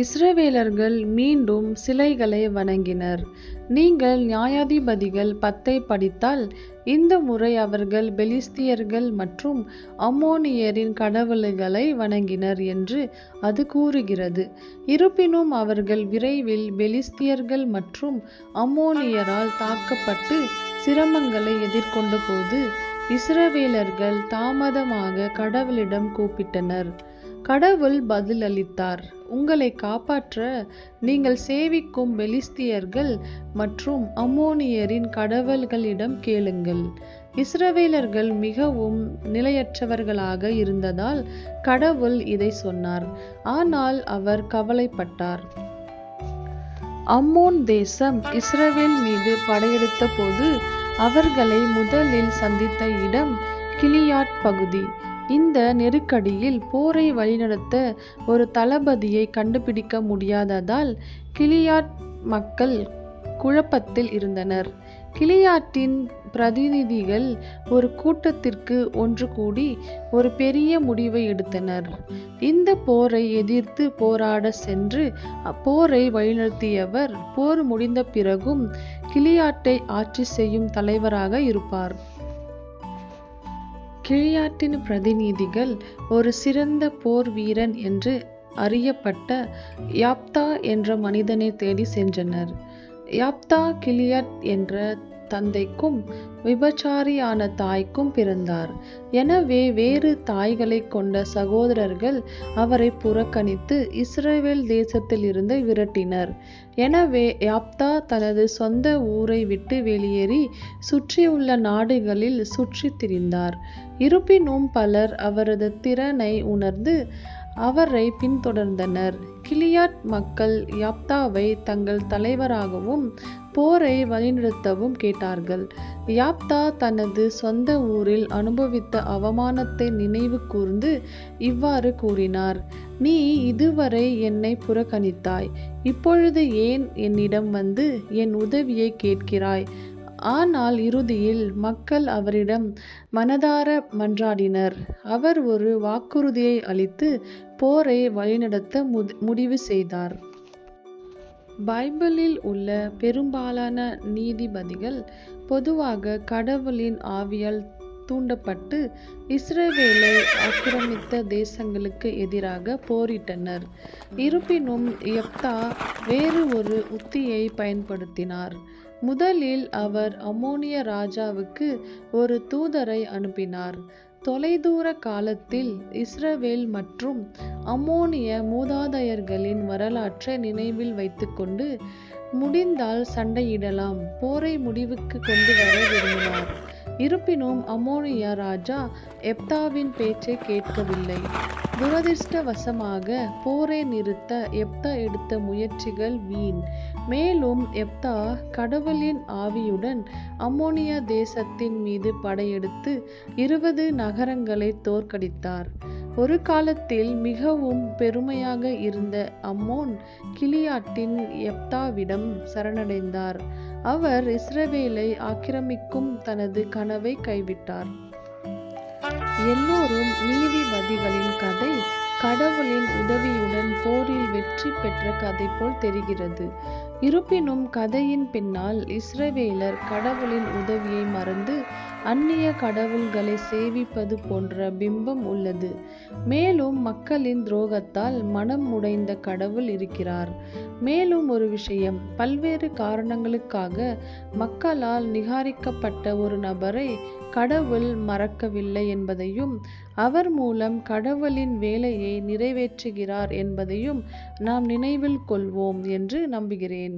இஸ்ரவேலர்கள் மீண்டும் சிலைகளை வணங்கினர். நீங்கள் நியாயாதிபதிகள் பத்தை படித்தால் இந்த முறை அவர்கள் பெலிஸ்தியர்கள் மற்றும் அம்மோனியரின் கடவுள்களை வணங்கினர் என்று அது கூறுகிறது. இருப்பினும் அவர்கள் விரைவில் பெலிஸ்தியர்கள் மற்றும் அம்மோனியரால் தாக்கப்பட்டு சிரமங்களை எதிர்கொண்டபோது இஸ்ரவேலர்கள் தாமதமாக கடவுளிடம் கூப்பிட்டனர். கடவுள் பதிலளித்தார் உங்களை காப்பாற்ற நீங்கள் சேவிக்கும் பெலிஸ்தியர்கள் மற்றும் அம்மோனியரின் கடவுள்களிடம் கேளுங்கள். இஸ்ரவேலர்கள் மிகவும் நிலையற்றவர்களாக இருந்ததால் கடவுள் இதை சொன்னார். ஆனால் அவர் கவலைப்பட்டார். அம்மோன் தேசம் இஸ்ரவேல் மீது படையெடுத்த போது அவர்களை முதலில் சந்தித்த இடம் கிளியாட் பகுதி. இந்த நெருக்கடியில் போரை வழிநடத்த ஒரு தளபதியை கண்டுபிடிக்க முடியாததால் கிளியாட் மக்கள் குழப்பத்தில் இருந்தனர். கிளியாட்டின் பிரதிநிதிகள் ஒரு கூட்டத்திற்கு ஒன்று கூடி ஒரு பெரிய முடிவை எடுத்தனர். இந்த போரை எதிர்த்து போராடச் சென்று போரை வழிநடத்தியவர் போர் முடிந்த பிறகும் கிளியாட்டை ஆட்சி செய்யும் தலைவராக இருப்பார். கிளியாட்டின் பிரதிநிதிகள் ஒரு சிறந்த போர் வீரன் என்று அறியப்பட்ட யாப்தா என்ற மனிதனை தேடி சென்றனர். யாப்தா கிளியாட் என்ற தந்தைக்கும் விபச்சாரியான தாய்க்கும் பிறந்தார். எனவே வேறு தாய்களைக் கொண்ட சகோதரர்கள் அவரை புறக்கணித்து இஸ்ரேல் தேசத்திலிருந்து விரட்டினர். எனவே யாப்தா தனது சொந்த ஊரை விட்டு வெளியேறி சுற்றியுள்ள நாடுகளில் சுற்றித் திரிந்தார். இருப்பினும் பலர் அவரது திறனை உணர்ந்து அவரை பின்தொடர்ந்தனர். கிளியாட் மக்கள் யாப்தாவை தங்கள் தலைவராகவும் போரை வழிநடத்தவும் கேட்டார்கள். யாப்தா தனது சொந்த ஊரில் அனுபவித்த அவமானத்தை நினைவு கூர்ந்து இவ்வாறு கூறினார் நீ இதுவரை என்னை புறக்கணித்தாய். இப்பொழுது ஏன் என்னிடம் வந்து என் உதவியை கேட்கிறாய்? ஆனால் இறுதியில் மக்கள் அவரிடம் மனதார மன்றாடினர். அவர் ஒரு வாக்குறுதியை அளித்து போரை வழிநடத்த முடிவு செய்தார். பைபிளில் உள்ள பெரும்பாலான நீதிபதிகள் பொதுவாக கடவுளின் ஆவியால் தூண்டப்பட்டு இஸ்ரேவேலை ஆக்கிரமித்த தேசங்களுக்கு எதிராக போரிட்டனர். இருப்பினும் யப்தா வேறு ஒரு உத்தியை பயன்படுத்தினார். முதலில் அவர் அம்மோனிய ராஜாவுக்கு ஒரு தூதரை அனுப்பினார். தொலைதூர காலத்தில் இஸ்ரவேல் மற்றும் அம்மோனிய மூதாதையர்களின் வரலாற்றை நினைவில் வைத்துக்கொண்டு முடிந்தால் சண்டையிடலாம் போரை முடிவுக்குக் கொண்டுவர விரும்பினார். இருப்பினும் அம்மோனிய ராஜா எப்தாவின் பேச்சை கேட்கவில்லை. துரதிர்ஷ்டவசமாக போரை நிறுத்த எப்தா எடுத்த முயற்சிகள் வீண். மேலும் எப்தா கடவுளின் ஆவியுடன் அம்மோனியா தேசத்தின் மீது படையெடுத்து இருபது நகரங்களை தோற்கடித்தார். ஒரு காலத்தில் மிகவும் பெருமையாக இருந்த அம்மோன் கிளியாட்டின் எப்தாவிடம் சரணடைந்தார். அவர் இஸ்ரவேலை ஆக்கிரமிக்கும் தனது கனவை கைவிட்டார். எல்லோரும் நீதிபதிகளின் கதை கடவுளின் உதவியுடன் போரில் வெற்றி பெற்ற கதை போல் தெரிகிறது. இருப்பினும் கதையின் பின்னால் இஸ்ரவேலர் கடவுளின் உதவியை மறந்து அந்நிய கடவுள்களை சேவிப்பது போன்ற பிம்பம் உள்ளது. மேலும் மக்களின் துரோகத்தால் மனம் உடைந்த கடவுள் இருக்கிறார். மேலும் ஒரு விஷயம் பல்வேறு காரணங்களுக்காக மக்களால் நிகாரிக்கப்பட்ட ஒரு நபரை கடவுள் மறக்கவில்லை என்பதையும் அவர் மூலம் கடவுளின் வேலையை நிறைவேற்றுகிறார் என்பதையும் நாம் நினைவில் கொள்வோம் என்று நம்புகிறேன்.